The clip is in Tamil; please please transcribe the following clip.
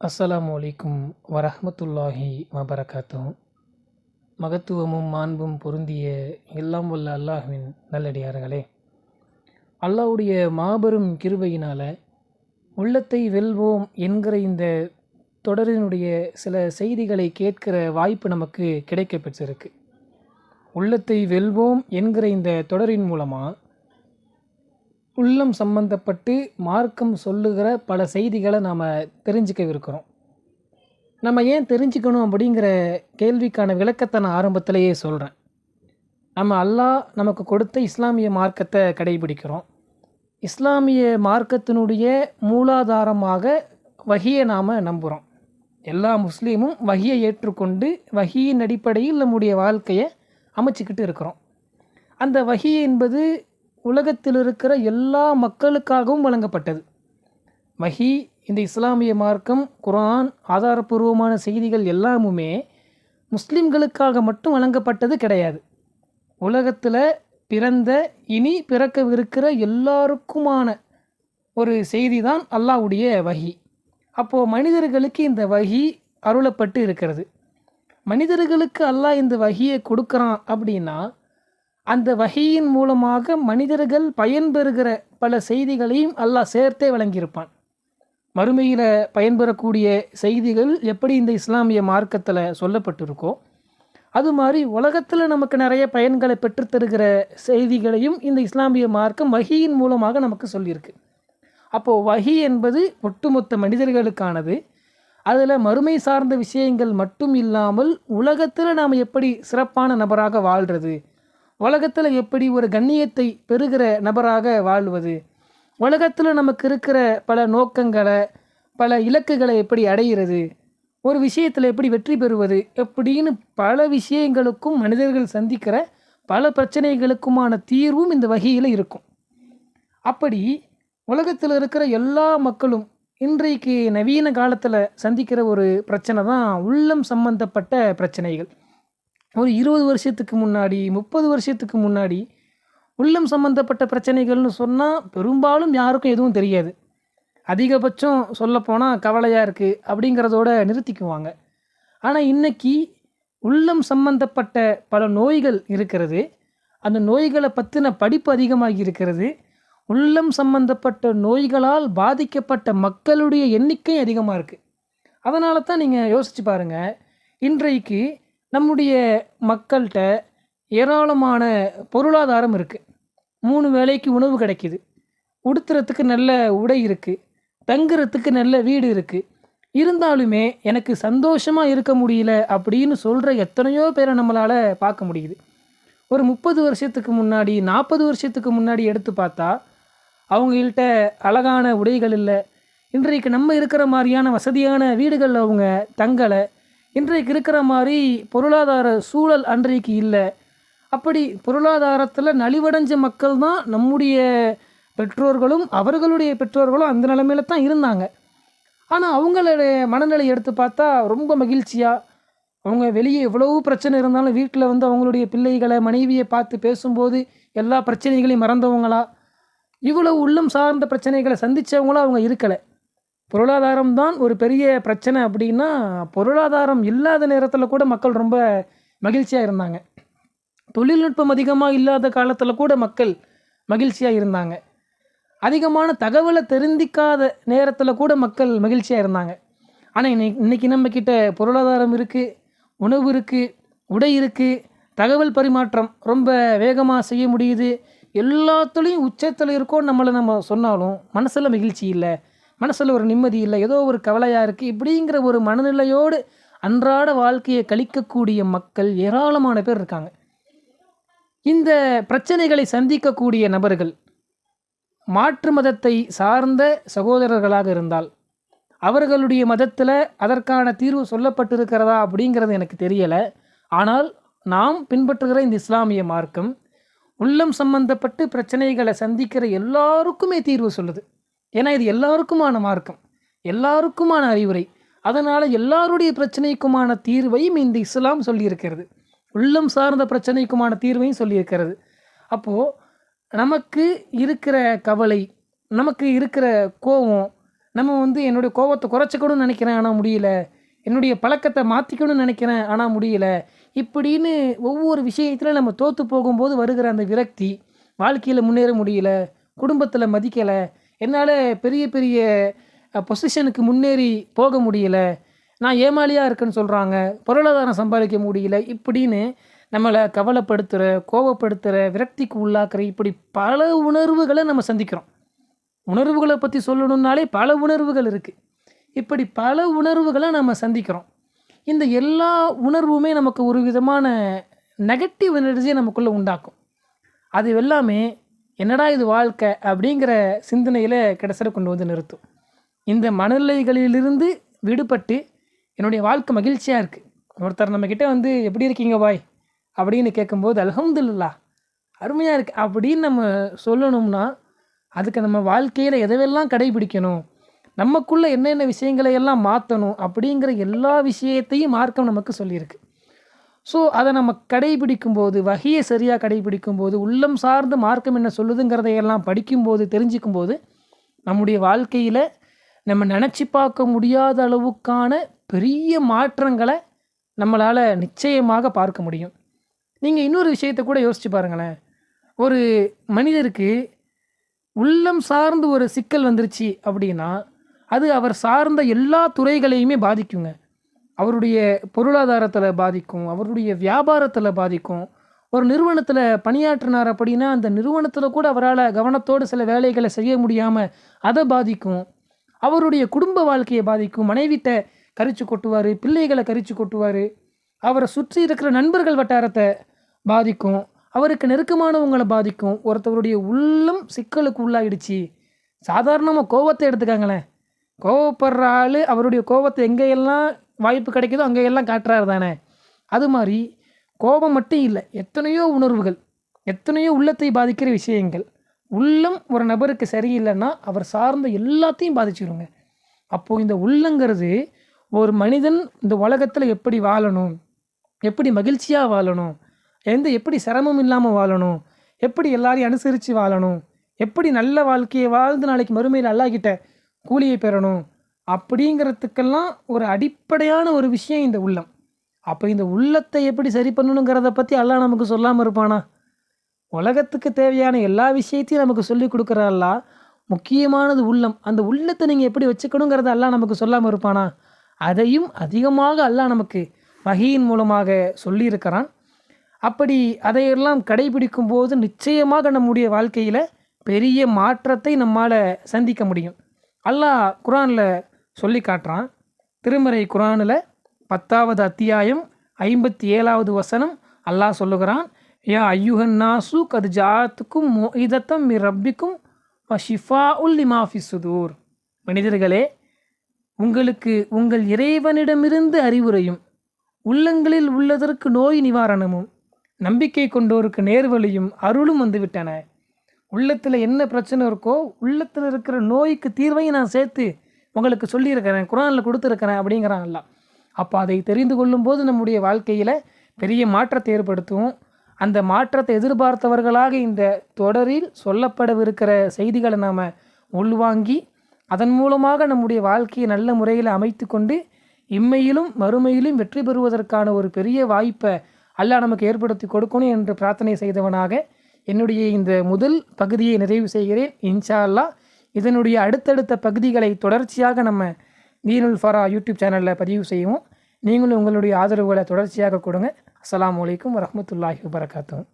அஸ்ஸலாமு அலைக்கும் வரஹமத்துல்லாஹி வபரகாத்தும் மகத்துவமும் மாண்பும் பொருந்திய எல்லாம் வல்ல அல்லாஹ்வின் நல்லடியார்களே. அல்லாஹ்வுடைய மாபெரும் கிருபையினால் உள்ளத்தை வெல்வோம் என்கிற இந்த தொடரினுடைய சில செய்திகளை கேட்கிற வாய்ப்பு நமக்கு கிடைக்க பெற்றிருக்கு உள்ளத்தை வெல்வோம் என்கிற இந்த தொடரின் மூலமாக உள்ளம் சம்பந்தப்பட்டு மார்க்கம் சொல்லுகிற பல செய்திகளை நாம் தெரிஞ்சுக்கவிருக்கிறோம். நம்ம ஏன் தெரிஞ்சுக்கணும் அப்படிங்கிற கேள்விக்கான விளக்கத்தை நான் ஆரம்பத்திலேயே சொல்கிறேன் நம்ம அல்லாஹ் நமக்கு கொடுத்த இஸ்லாமிய மார்க்கத்தை கடைபிடிக்கிறோம். இஸ்லாமிய மார்க்கத்தினுடைய மூலாதாரமாக வகியை நாம் நம்புகிறோம் எல்லா முஸ்லீமும் வகியை ஏற்றுக்கொண்டு வகியின் அடிப்படையில் நம்முடைய வாழ்க்கையை அமைச்சிக்கிட்டு இருக்கிறோம். அந்த வகி என்பது உலகத்தில் இருக்கிற எல்லா மக்களுக்காகவும் வழங்கப்பட்டது. வஹி இந்த இஸ்லாமிய மார்க்கம் குரான் ஆதாரபூர்வமான செய்திகள் எல்லாமுமே முஸ்லிம்களுக்காக மட்டும் வழங்கப்பட்டது கிடையாது. உலகத்தில் பிறந்த இனி பிறக்கவிருக்கிற எல்லாருக்குமான ஒரு செய்தி தான் அல்லாஹ்வுடைய வகி அப்போது மனிதர்களுக்கு இந்த வகி அருளப்பட்டு இருக்கிறது. மனிதர்களுக்கு அல்லாஹ் இந்த வகியை கொடுக்குறான் அப்படின்னா அந்த வகையின் மூலமாக மனிதர்கள் பயன்பெறுகிற பல செய்திகளையும் அல்லாஹ் சேர்த்தே வழங்கியிருப்பான். மறுமையில் பயன்பெறக்கூடிய செய்திகள் எப்படி இந்த இஸ்லாமிய மார்க்கத்தில் சொல்லப்பட்டிருக்கோ அது மாதிரி உலகத்தில் நமக்கு நிறைய பயன்களை பெற்றுத்தருகிற செய்திகளையும் இந்த இஸ்லாமிய மார்க்கம் வகியின் மூலமாக நமக்கு சொல்லியிருக்கு. அப்போது வகி என்பது ஒட்டுமொத்த மனிதர்களுக்கானது. அதில் மறுமை சார்ந்த விஷயங்கள் மட்டும் இல்லாமல் உலகத்தில் நாம் எப்படி சிறப்பான நபராக வாழ்கிறது உலகத்தில் எப்படி ஒரு கண்ணியத்தை பெறுகிற நபராக வாழ்வது? உலகத்தில் நமக்கு இருக்கிற பல நோக்கங்களை பல இலக்குகளை எப்படி அடைகிறது ஒரு விஷயத்தில் எப்படி வெற்றி பெறுவது? எப்படின்னு பல விஷயங்களுக்கும் மனிதர்கள் சந்திக்கிற பல பிரச்சனைகளுக்குமான தீர்வும் இந்த வகையில் இருக்கும். அப்படி உலகத்தில் இருக்கிற எல்லா மக்களும் இன்றைக்கு நவீன காலத்தில் சந்திக்கிற ஒரு பிரச்சனை தான் உள்ளம் சம்பந்தப்பட்ட பிரச்சனைகள். ஒரு இருபது வருஷத்துக்கு முன்னாடி முப்பது வருஷத்துக்கு முன்னாடி உள்ளம் சம்மந்தப்பட்ட பிரச்சனைகள்னு சொன்னால் பெரும்பாலும் யாருக்கும் எதுவும் தெரியாது. அதிகபட்சம் சொல்லப்போனால் கவலையாக இருக்குது அப்படிங்கிறதோட நிறுத்திக்குவாங்க. ஆனால் இன்னைக்கு உள்ளம் சம்பந்தப்பட்ட பல நோய்கள் இருக்கிறது. அந்த நோய்களை பற்றின படிப்பு அதிகமாகி இருக்கிறது. உள்ளம் சம்பந்தப்பட்ட நோய்களால் பாதிக்கப்பட்ட மக்களுடைய எண்ணிக்கை அதிகமாக இருக்குது அதனால தான் நீங்கள் யோசிச்சு பாருங்கள் இன்றைக்கு நம்முடைய மக்கள்கிட்ட ஏராளமான பொருளாதாரம் இருக்குது மூணு வேளைக்கு உணவு கிடைக்கிது. உடுத்துறதுக்கு நல்ல உடை இருக்குது தங்குறதுக்கு நல்ல வீடு இருக்குது இருந்தாலுமே எனக்கு சந்தோஷமாக இருக்க முடியல அப்படின்னு சொல்கிற எத்தனையோ பேரை நம்மளால் பார்க்க முடியுது. ஒரு முப்பது வருஷத்துக்கு முன்னாடி நாற்பது வருஷத்துக்கு முன்னாடி எடுத்து பார்த்தா அவங்கள்ட்ட அழகான உடைகள் இல்லை. இன்றைக்கு நம்ம இருக்கிற மாதிரியான வசதியான வீடுகளில் அவங்க தங்கலை இன்றைக்கு இருக்கிற மாதிரி பொருளாதார சூழல் அன்றைக்கு இல்லை. அப்படி பொருளாதாரத்தில் நலிவடைஞ்ச மக்கள் தான் நம்முடைய பெற்றோர்களும் அவர்களுடைய பெற்றோர்களும் அந்த நிலைமையில தான் இருந்தாங்க. ஆனால் அவங்களுடைய மனநிலை எடுத்து பார்த்தா ரொம்ப மகிழ்ச்சியாக அவங்க வெளியே எவ்வளவு பிரச்சனை இருந்தாலும் வீட்டில் வந்து அவங்களுடைய பிள்ளைகளை மனைவியை பார்த்து பேசும்போது எல்லா பிரச்சனைகளையும் மறந்தவங்களா? இவ்வளவு உள்ளம் சார்ந்த பிரச்சனைகளை சந்தித்தவங்களும் அவங்க இருக்கலை. பொருளாதாரம் தான் ஒரு பெரிய பிரச்சனை அப்படின்னா பொருளாதாரம் இல்லாத நேரத்தில் கூட மக்கள் ரொம்ப மகிழ்ச்சியாக இருந்தாங்க. தொழில்நுட்பம் அதிகமாக இல்லாத காலத்தில் கூட மக்கள் மகிழ்ச்சியாக இருந்தாங்க. அதிகமான தகவலை தெரிந்திக்காத நேரத்தில் கூட மக்கள் மகிழ்ச்சியாக இருந்தாங்க. ஆனால் இன்னைக்கு இன்றைக்கி நம்மக்கிட்ட பொருளாதாரம் இருக்குது உணவு இருக்குது உடை இருக்குது தகவல் பரிமாற்றம் ரொம்ப வேகமாக செய்ய முடியுது. எல்லாத்துலேயும் உச்சத்தில் இருக்கோம் நம்மளை நம்ம சொன்னாலும் மனசில் மகிழ்ச்சி இல்லை. மனசில் ஒரு நிம்மதி இல்லை ஏதோ ஒரு கவலையாக இருக்குது இப்படிங்கிற ஒரு மனநிலையோடு அன்றாட வாழ்க்கையை கழிக்கக்கூடிய மக்கள் ஏராளமான பேர் இருக்காங்க. இந்த பிரச்சனைகளை சந்திக்கக்கூடிய நபர்கள் மாற்று மதத்தை சார்ந்த சகோதரர்களாக இருந்தால் அவர்களுடைய மதத்தில் அதற்கான தீர்வு சொல்லப்பட்டிருக்கிறதா அப்படிங்கிறது எனக்கு தெரியலை. ஆனால் நாம் பின்பற்றுகிற இந்த இஸ்லாமிய மார்க்கம் உள்ளம் சம்பந்தப்பட்டு பிரச்சனைகளை சந்திக்கிற எல்லாருக்குமே தீர்வு சொல்லுது. ஏன்னா இது எல்லாருக்குமான மார்க்கம். எல்லாருக்குமான அறிவுரை. அதனால் எல்லாருடைய பிரச்சனைக்குமான தீர்வையும் இந்த இஸ்லாம் சொல்லியிருக்கிறது. உள்ளம் சார்ந்த பிரச்சனைக்குமான தீர்வையும் சொல்லியிருக்கிறது. அப்போது நமக்கு இருக்கிற கவலை நமக்கு இருக்கிற கோபம் நம்ம வந்து என்னுடைய கோபத்தை குறைச்சிக்கணும்னு நினைக்கிறேன் ஆனால் முடியல. என்னுடைய பழக்கத்தை மாற்றிக்கணும்னு நினைக்கிறேன் ஆனால் முடியல. இப்படின்னு ஒவ்வொரு விஷயத்தில் நம்ம தோற்று போகும்போது வருகிற அந்த விரக்தி வாழ்க்கையில் முன்னேற முடியல குடும்பத்தில் மதிக்கலை என்னால் பெரிய பெரிய பொசிஷனுக்கு முன்னேறி போக முடியல. நான் ஏமாளியாக இருக்குன்னு சொல்கிறாங்க பொருளாதாரம் சம்பாதிக்க முடியல. இப்படின்னு நம்மளை கவலைப்படுத்துகிற கோவப்படுத்துகிற விரக்திக்கு உள்ளாக்குற இப்படி பல உணர்வுகளை நம்ம சந்திக்கிறோம். உணர்வுகளை பற்றி சொல்லணுன்னாலே பல உணர்வுகள் இருக்குது இப்படி பல உணர்வுகளை நம்ம சந்திக்கிறோம். இந்த எல்லா உணர்வுமே நமக்கு ஒரு விதமான நெகட்டிவ் எனர்ஜியை நமக்குள்ளே உண்டாக்கும். அது எல்லாமே என்னடா இது வாழ்க்கை அப்படிங்கிற சிந்தனையில் கடைசியில் கொண்டு வந்து நிறுத்தும். இந்த மனநிலைகளிலிருந்து விடுபட்டு என்னுடைய வாழ்க்கை மகிழ்ச்சியாக இருக்குது ஒருத்தர் நம்மக்கிட்ட வந்து எப்படி இருக்கீங்க பாய்? அப்படின்னு கேட்கும்போது அலகம்துல்லா அருமையாக இருக்குது அப்படின்னு நம்ம சொல்லணும்னா அதுக்கு நம்ம வாழ்க்கையில் எதவெல்லாம் கடைபிடிக்கணும் நமக்குள்ளே என்னென்ன விஷயங்களை எல்லாம் மாற்றணும் அப்படிங்கிற எல்லா விஷயத்தையும் மார்க்கம் நமக்கு சொல்லியிருக்கு. ஸோ அதை நம்ம கடைபிடிக்கும் போது வகையை சரியாக கடைபிடிக்கும் போது உள்ளம் சார்ந்த மார்க்கம் என்ன சொல்லுதுங்கிறதையெல்லாம் படிக்கும்போது தெரிஞ்சுக்கும் போது நம்முடைய வாழ்க்கையில் நம்ம நினச்சி பார்க்க முடியாத அளவுக்கான பெரிய மாற்றங்களை நம்மளால் நிச்சயமாக பார்க்க முடியும். நீங்கள் இன்னொரு விஷயத்தை கூட யோசிச்சு பாருங்களேன். ஒரு மனிதருக்கு உள்ளம் சார்ந்து ஒரு சிக்கல் வந்துருச்சு அப்படின்னா அது அவர் சார்ந்த எல்லா துறைகளையுமே பாதிக்குங்க. அவருடைய பொருளாதாரத்தில் பாதிக்கும் அவருடைய வியாபாரத்தில் பாதிக்கும் ஒரு நிறுவனத்தில் பணியாற்றினார் அப்படின்னா அந்த நிறுவனத்தில் கூட அவரால் கவனத்தோடு சில வேலைகளை செய்ய முடியாமல் அதை பாதிக்கும். அவருடைய குடும்ப வாழ்க்கையை பாதிக்கும். மனைவிட்ட கரிச்சு கொட்டுவார் பிள்ளைகளை கரிச்சு கொட்டுவார். அவரை சுற்றி இருக்கிற நண்பர்கள் வட்டாரத்தை பாதிக்கும். அவருக்கு நெருக்கமானவங்களை பாதிக்கும். ஒருத்தவருடைய உள்ளம் சிக்கலுக்கு உள்ளாயிடுச்சு. சாதாரணமாக கோவத்தை எடுத்துக்காங்களேன் கோவப்படுற ஆள் அவருடைய கோவத்தை எங்கேயெல்லாம் வாய்ப்பு கிடைக்குதோ அங்கேயெல்லாம் காட்டுறாரு தானே. அது மாதிரி கோபம் மட்டும் இல்லை. எத்தனையோ உணர்வுகள் எத்தனையோ உள்ளத்தை பாதிக்கிற விஷயங்கள். உள்ளம் ஒரு நபருக்கு சரியில்லைன்னா அவர் சார்ந்த எல்லாத்தையும் பாதிச்சிருங்க. அப்போது இந்த உள்ளங்கிறது ஒரு மனிதன் இந்த உலகத்தில் எப்படி வாழணும் எப்படி மகிழ்ச்சியாக வாழணும் எந்த எப்படி சிரமம் இல்லாமல் வாழணும் எப்படி எல்லாரையும் அனுசரித்து வாழணும் எப்படி நல்ல வாழ்க்கையை வாழ்ந்து நாளைக்கு மறுமையில் அல்லாஹ்கிட்ட கூலியை பெறணும் அப்படிங்கிறதுக்கெல்லாம் ஒரு அடிப்படையான ஒரு விஷயம் இந்த உள்ளம். அப்போ இந்த உள்ளத்தை எப்படி சரி பண்ணணுங்கிறத பற்றி அல்லாஹ் நமக்கு சொல்லாமல் இருப்பானா? உலகத்துக்கு தேவையான எல்லா விஷயத்தையும் நமக்கு சொல்லி கொடுக்குற முக்கியமானது உள்ளம். அந்த உள்ளத்தை நீங்கள் எப்படி வச்சுக்கணுங்கிறத அல்லாஹ் நமக்கு சொல்லாமல் இருப்பானா? அதையும் அதிகமாக அல்லாஹ் நமக்கு வகையின் மூலமாக சொல்லியிருக்கிறான். அப்படி அதையெல்லாம் கடைபிடிக்கும் போது நிச்சயமாக நம்முடைய வாழ்க்கையில் பெரிய மாற்றத்தை நம்மால் சந்திக்க முடியும். அல்லாஹ் குரானில் சொல்லி காட்டுறான். திருமறை குரானில் பத்தாவது அத்தியாயம் ஐம்பத்தி ஏழாவது வசனம் அல்லாஹ் சொல்லுகிறான் யா ஐயுகன் நாசு கது ஜாத்துக்கும் மொஹிதத்தம் மி ரப்பிக்கும் ஷிஃபா உல் இமாஃபி சுதூர். மனிதர்களே உங்களுக்கு உங்கள் இறைவனிடமிருந்து அறிவுரையும் உள்ளங்களில் உள்ளதற்கு நோய் நிவாரணமும் நம்பிக்கை கொண்டோருக்கு நேர்வழியும் அருளும் வந்துவிட்டன. உள்ளத்தில் என்ன பிரச்சனை இருக்கோ உள்ளத்தில் இருக்கிற நோய்க்கு தீர்வையும் நான் சேர்த்து உங்களுக்கு சொல்லியிருக்கிறேன் குரானில் கொடுத்துருக்கிறேன் அப்படிங்கிறான் எல்லாம் அப்போ அதை தெரிந்து கொள்ளும்போது நம்முடைய வாழ்க்கையில் பெரிய மாற்றத்தை ஏற்படுத்தும். அந்த மாற்றத்தை எதிர்பார்த்தவர்களாக இந்த தொடரில் சொல்லப்படவிருக்கிற செய்திகளை நாம் உள்வாங்கி அதன் மூலமாக நம்முடைய வாழ்க்கையை நல்ல முறையில் அமைத்து கொண்டு இம்மையிலும் மறுமையிலும் வெற்றி பெறுவதற்கான ஒரு பெரிய வாய்ப்பை அல்லாஹ் நமக்கு ஏற்படுத்தி கொடுக்கணும் என்று பிரார்த்தனை செய்தவனாக என்னுடைய இந்த முதல் பகுதியை நிறைவு செய்கிறேன். இன்ஷா அல்லாஹ். இதனுடைய அடுத்தடுத்த பகுதிகளை தொடர்ச்சியாக நம்ம நீனுல் ஃபரா யூடியூப் சேனலில் பதிவு செய்வோம். நீங்களும் உங்களுடைய ஆதரவுகளை தொடர்ச்சியாக கொடுங்க. அஸ்லாம் வலைக்கம் வரமத்துல்லாஹி வபரகாத்துஹு.